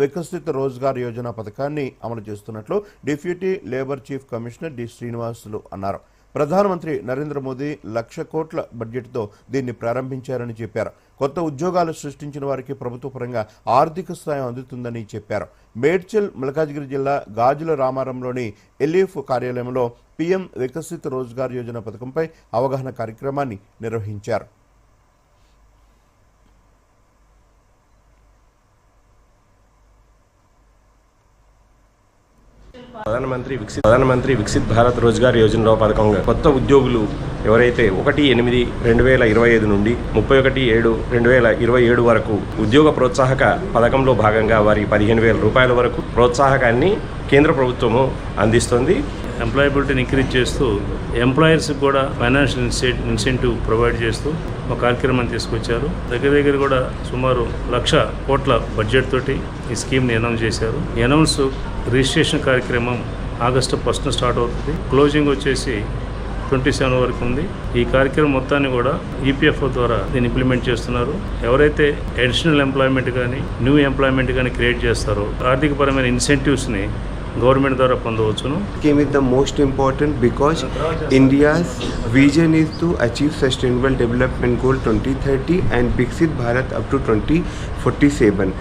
వికసిత రోజ్గార్ యోజన పథకాన్ని అమలు చేస్తున్నట్లు deputy labour chief commissioner D. Srinivasulu అన్నారు. ప్రధానమంత్రి నరేంద్ర మోదీ లక్ష కోట్ల బడ్జెట్తో దీన్ని ప్రారంభించారని చెప్పారు. కొత్త ఉద్యోగాలు సృష్టించిన వారికి ప్రభుత్వ పరంగా ఆర్థిక సాయం అందుతుందని చెప్పారు. మేడ్చల్ మల్కాజ్గిరి జిల్లా గాజుల రామారంలోని ఎలీఫ్ కార్యాలయంలో పీఎం వికసిత రోజ్గార్ యోజన పథకంపై అవగాహన కార్యక్రమాన్ని నిర్వహించారు. ప్రధానమంత్రి వికసిత్ ప్రధానమంత్రి వికసిత్ భారత్ రోజ్గార్ యోజనలో పథకంగా కొత్త ఉద్యోగులు ఎవరైతే ఒకటి ఎనిమిది రెండు వేల ఇరవై ఐదు నుండి ముప్పై ఒకటి ఏడు రెండు వేల ఇరవై ఏడు వరకు ఉద్యోగ ప్రోత్సాహక పథకంలో భాగంగా వారి పదిహేను వేల రూపాయల వరకు ప్రోత్సాహకాన్ని కేంద్ర ప్రభుత్వము అందిస్తుంది. ఎంప్లాయబిలిటీని ఇంక్రీజ్ చేస్తూ ఎంప్లాయర్స్కి కూడా ఫైనాన్షియల్ ఇన్సెంటివ్ ప్రొవైడ్ చేస్తూ ఒక కార్యక్రమాన్ని తీసుకొచ్చారు. దగ్గర దగ్గర కూడా సుమారు లక్ష కోట్ల బడ్జెట్ తోటి ఈ స్కీమ్ని అనౌన్స్ చేశారు. అనౌన్స్ రిజిస్ట్రేషన్ కార్యక్రమం ఆగస్టు ఫస్ట్న స్టార్ట్ అవుతుంది. క్లోజింగ్ వచ్చేసి ట్వంటీ సెవెన్ వరకు ఉంది. ఈ కార్యక్రమం మొత్తాన్ని కూడా ఈపీఎఫ్ఓ ద్వారా దీన్ని ఇంప్లిమెంట్ చేస్తున్నారు. ఎవరైతే అడిషనల్ ఎంప్లాయ్మెంట్ కానీ న్యూ ఎంప్లాయ్మెంట్ కానీ క్రియేట్ చేస్తారో ఆర్థికపరమైన ఇన్సెంటివ్స్ని government dwara pondochunu came is the most important because india's vision is to achieve sustainable development goal 2030 and viksit bharat up to 2047